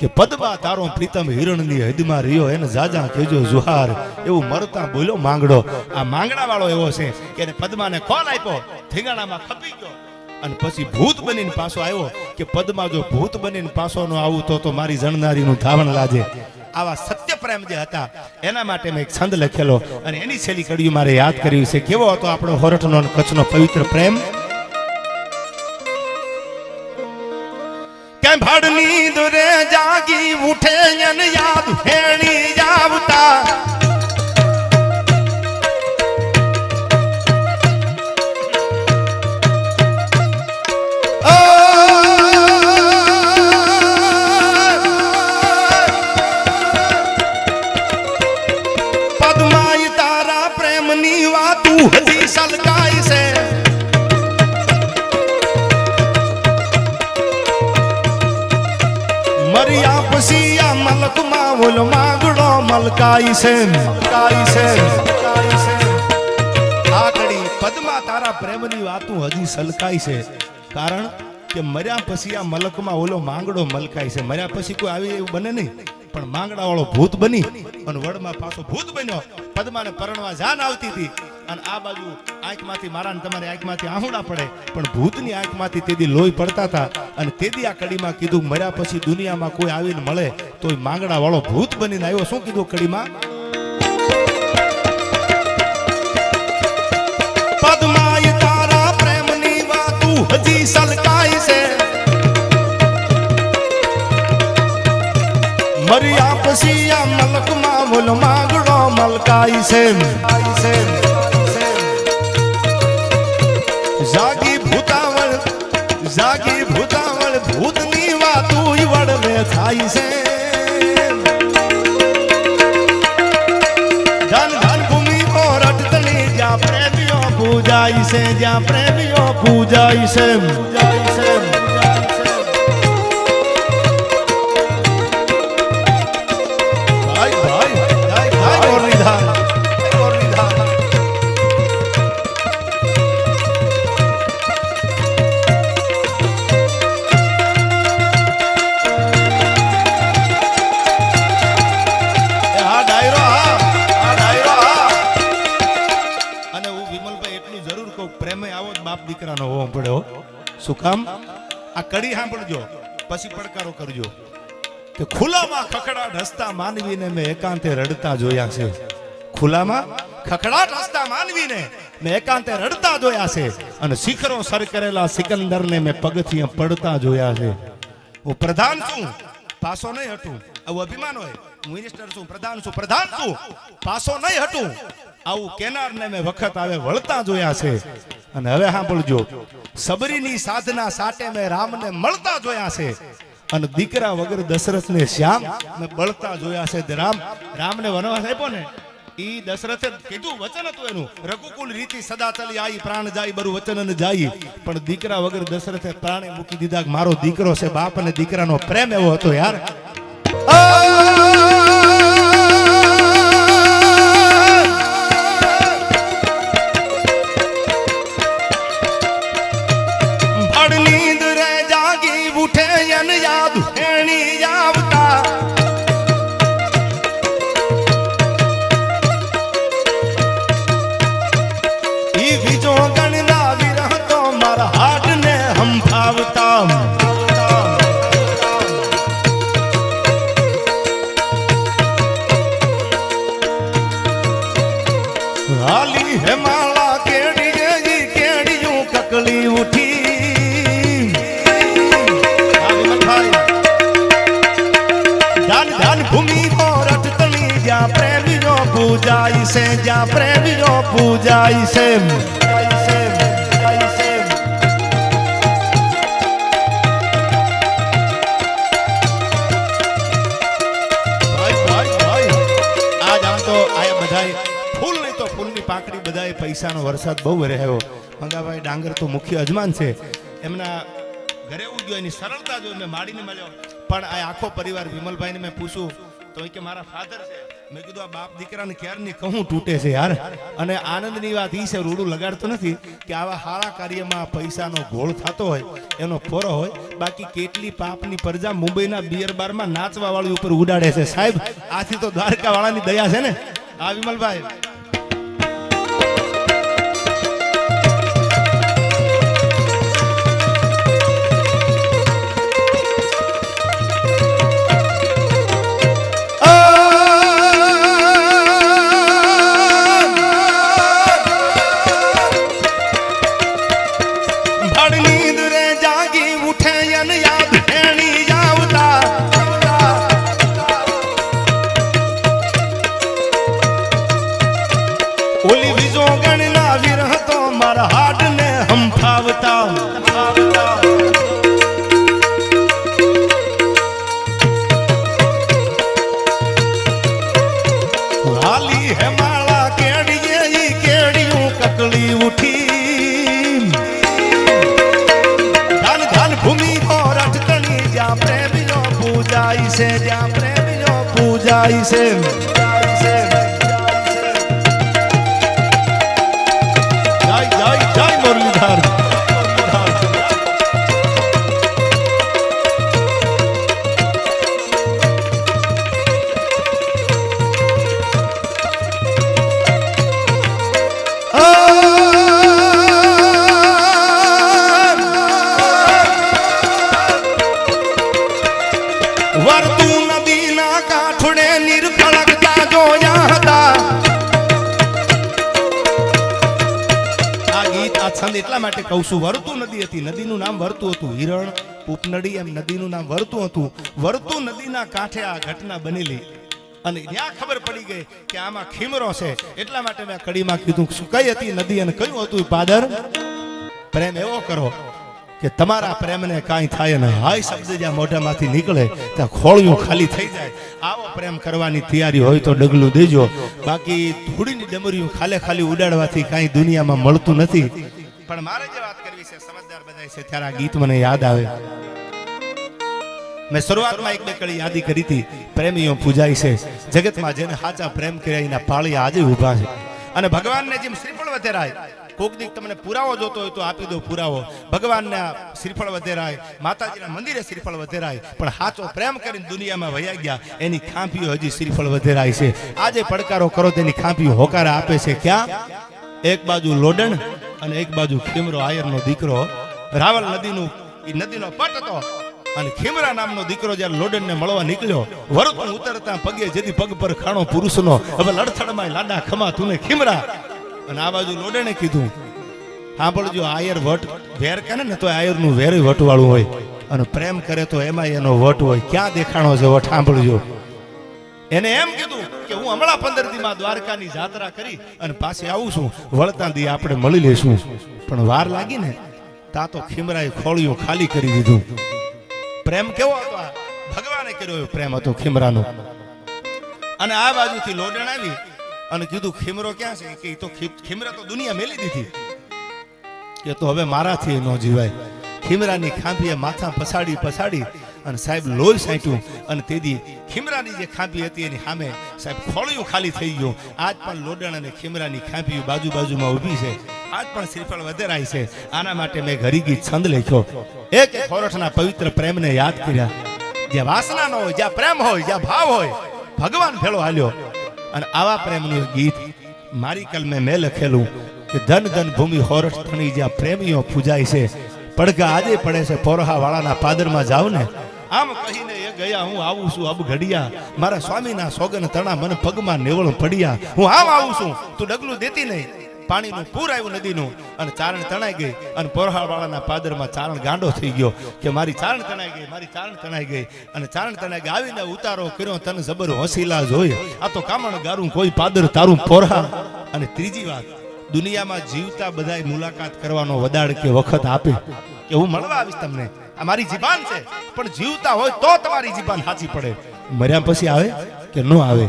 કે પદમાં તારો પ્રીતમ હિરણની હદમાં રહ્યો. એને જાજા કેજો જુહાર એવું મરતા બોલ્યો માંગડો. આ માંગડા વાળો એવો છે કે પદ્માને કોલ આપ્યો ઠેગાણામાં ખપી ગયો. અને પછી ભૂત બનીને પાછો આવ્યો કે પદમાં જો ભૂત બનીને પાછો નો આવું તો તો મારી જણનારીનું ધાવણ લાજે. આવા સત્ય પ્રેમ જે હતા, એના માટે મેં એક છંદ લખેલો અને એની છેલ્લી કડીઓ મારે યાદ કર્યું છે. કેવો હતો આપણો હોરઠનો કચ્છનો પવિત્ર પ્રેમ? જાગી મલકાઈ છે આ ઘડી પદ્મા તારા પ્રેમની વાતું હજી સલકાય છે. કારણ કે મર્યા પછી આ મલકમાં ઓલો માંગડો મલકાય છે. મર્યા પછી કોઈ આવી એવું બને નહીં. પણ માંગડા વાળો ભૂત બની અને વડમાં પાછો ભૂત બન્યો. પદ્માને પરણવા જાન આવતી હતી. અને આ બાજુ આંખમાંથી મારા તમારી આંખમાંથી આહુડા પડે. પણ ભૂતની આંખમાંથી તેથી લોહી પડતા હતા અને તેથી આ કડીમાં કીધું, મર્યા પછી દુનિયામાં કોઈ આવીને મળે તો માંગડા વાળો ભૂત બનીને આવ્યો. શું કીધું કડીમાં? પદ્માય તારા પ્રેમની વાતું હજી સલકાય આ મલકમાં મુલ માંગડો મલકાય છે. ભૂતાવળ, જાગી ભૂતાવળ, ભૂતની વાતું વડલે થાય છે. ધન ધન ભૂમિ જ્યાં પ્રેમીઓ પૂજાય છે, જ્યાં પ્રેમીઓ પૂજાય છે. પૂજાય શું કામ? આ કડી સાંભળજો, પછી પડકારો કરજો. કે ખુલ્લામાં ખખડાટ હસતા માનવીને મેં એકાંતે રડતા જોયા છે. ખુલ્લામાં ખખડાટ હસતા માનવીને મેં એકાંતે રડતા જોયા છે. અને શિખરો સર કરેલા સિકંદરને મેં પગથી પડતા જોયા છે. હું પ્રધાન છું, પાસો નહીં હટું. આવું અભિમાન હોય. હું મિનિસ્ટર છું, પ્રધાન છું પ્રધાન છું. પાસો નહીં હટું. આવું કેનારને મેં વખત આવે વળતા જોયા છે. અને હવે સાંભળજો, સબરીની સાધના સાટે મેં રામને મળતા જોયા છે. અને દીકરા વગર દશરથને શ્યામ મેં બળતા જોયા છે. રામ, રામને વનવાસ આપ્યો ને, ઈ દશરથે કીધું, વચન હતું એનું. રઘુકુલ રીતિ સદા ચલી આઈ, પ્રાણ જાય, બરું વચન ન જાય. પણ દીકરા વગર દશરથે પ્રાણે મૂકી દીધા મારો દીકરો છે, બાપ અને દીકરાનો પ્રેમ એવો હતો યાર. છે જ્યાં પ્રેમીઓ પૂજાય છે પાંખડી બધાય પૈસાનો વરસાદ બહુ રહ્યો મંગાભાઈ ડાંગર તો મુખ્ય અજમાન છે. એમના ઘરે ઉગ્યો, એની સરળતા જોઈ મેં માડીને મળ્યો. પણ આ આખો પરિવાર વિમલભાઈને મેં પૂછ્યું તો એ કે મારા ફાધર છે. મેં કીધું, આ બાપ દીકરાને ક્યારની કહું તૂટે છે યાર? અને આનંદની વાત ઈ છે, રૂડું લગાડતો નથી કે આવા હાળા કાર્યમાં પૈસાનો ગોળ થતો હોય, એનો ફોરો હોય. બાકી કેટલી પાપની પ્રજા મુંબઈના બિયર બારમાં નાચવા વાળી ઉપર ઉડાડે છે. સાહેબ, આથી તો દ્વારકા વાળાની દયા છે ને? આ વિમલભાઈ. જ્યાં છે જ્યાં પ્રેમીઓ પૂજાય છે. છંદ એટલા માટે કહું છું, વર્તુ નદી હતી, નદીનું નામ વર્તુ હતું હિરણ ઉપનડી એમ નદીનું નામ વર્તુ હતું. વર્તુ નદીના કાંઠે આ ઘટના બનેલી. અને ત્યાં ખબર પડી ગઈ કે આમાં ખીમરો છે. એટલા માટે મેં કડીમાં કીધું, શું કઈ હતી નદી અને કયું હતું પાદર? પ્રેમ એવો કરો કે તમારા પ્રેમને કાંઈ થાય ને હાય શબ્દ જ્યાં મોઢામાંથી નીકળે, ત્યાં ખોળિયું ખાલી થઈ જાય. આવો પ્રેમ કરવાની તૈયારી હોય તો ડગલું દેજો. બાકી ધૂળીની ડમરીયું ખાલે ખાલી ઉડાડવાથી કાંઈ દુનિયામાં મળતું નથી. પણ મારે જે વાત કરવી છે, સમજદાર બધાય છે, ત્યારે આ ગીત મને યાદ આવે. મેં શરૂઆતમાં એક બે કડી યાદી કરી હતી, પ્રેમીઓ પૂજાય છે. જગતમાં જેને સાચા પ્રેમ કર્યા, એના પાળી આજે ઊભા છે. અને ભગવાનને જેમ શ્રીફળ વધેરાય, કોક દીક તમને પુરાવો જોતો હોય તો આપી દો પુરાવો. ભગવાનને શ્રીફળ વધેરાય, માતાજીના મંદિરે શ્રીફળ વધેરાય, પણ સાચો પ્રેમ કરીને દુનિયામાં વયા ગયા, એની ખાંભીઓ હજી શ્રીફળ વધેરાય છે. આજે પડકારો કરો તેની ખાંભીઓ હોકારા આપે છે. ક્યાં? એક બાજુ લોડણ અને એક બાજુ ખીમરો આયરનો દીકરો, રાવલ નદીનું એ નદીનો પટ હતો. અને ખીમરા નામનો દીકરો જ્યારે લોડનને મળવા નીકળ્યો વરત ઉતરતા પગે જેથી પગ પર ખાણો પુરુષનો, હવે લડથડમાં લાડા ખમા તુને ખીમરા. અને આ બાજુ લોડને કીધું, સાંભળજો, આયર વટ વેર કરે ને તો આયરનું વેર વટવાળું હોય. અને પ્રેમ કરે તો એમાં એનો વટ હોય. ક્યાં દેખાણો છે વટ? સાંભળજો. એને એમ કીધું કે હું હમણાં પંદર દીમાં દ્વારકાની જાત્રા કરી અને પાછી આવું છું. વળતા દી આપણે મળી લેશું પણ વાર લાગી ને તા તો ખીમરાએ ખોળિયું ખાલી કરી દીધું. પ્રેમ કેવો હતો? ભગવાને કર્યો પ્રેમ હતો ખીમરાનો. અને આ બાજુથી લોડણ આવી અને કીધું, ખીમરો ક્યાં છે? કે તો ખીમરા તો દુનિયા મેલી દીધી. કે તો હવે મારાથી ન જીવાય. ખીમરાની ખાંભીએ માથા પસાડી પછાડી અને સાહેબ લોહી સાંટ્યું અને તેથી ખીમરાની જે ખાંભી હતી એની સામે સાહેબ ખોળિયું ખાલી થઈ ગયું. આજ પણ લોડણ અને ખીમરાની ખાંભી બાજુ બાજુમાં ઊભી છે. આજ પણ શ્રીફળ વધેરાય છે. આના માટે મેં ઘરી ગીત છંદ લખ્યો. એક ખોરઠના પવિત્ર પ્રેમને યાદ કર્યા. જ્યાં વાસના ન હોય, જ્યાં પ્રેમ હોય, જ્યાં ભાવ હોય, ભગવાન ભેળો હાલ્યો. અને આવા પ્રેમનું ગીત મારી કલમે મેં લખેલું કે ધન ધન ભૂમિ હોરઠ થણી જ્યાં પ્રેમીઓ પૂજાય છે. પડઘા આજે પડે છે પોરહા વાળાના પાદરમાં જાવ ને આમ કહીને એ ગયા, હું આવું છું અબ ઘડિયા. મારા સ્વામીના સોગન તણા મને પગમાં નેવળ પડ્યા. હું આમ આવું છું, તું ડગલું દેતી નહીં. પાણીનું પૂર આવ્યું નદીનું, અને ચારણ તણાઈ ગઈ, અને પોરહાવાળાના પાદરમાં ચારણ ગાંડો થઈ ગયો કે મારી ચારણ તણાઈ ગઈ, મારી ચારણ તણાઈ ગઈ, અને ચારણ તણાઈ ગઈ, આવીને ઉતારો કર્યો, તને જબર હોસીલા જોઈ. આ તો કામણ ગારું, કોઈ પાદર તારું પોરહાળ અને ત્રીજી વાત, દુનિયામાં જીવતા બધાય મુલાકાત કરવાનો વદાડ કે વખત આપે. કે હું મળવા આવીશ તમને? મારી જીબાન છે. પણ જીવતા હોય તો તમારી જીબાન સાચી પડે. મર્યા પછી આવે કે ન આવે?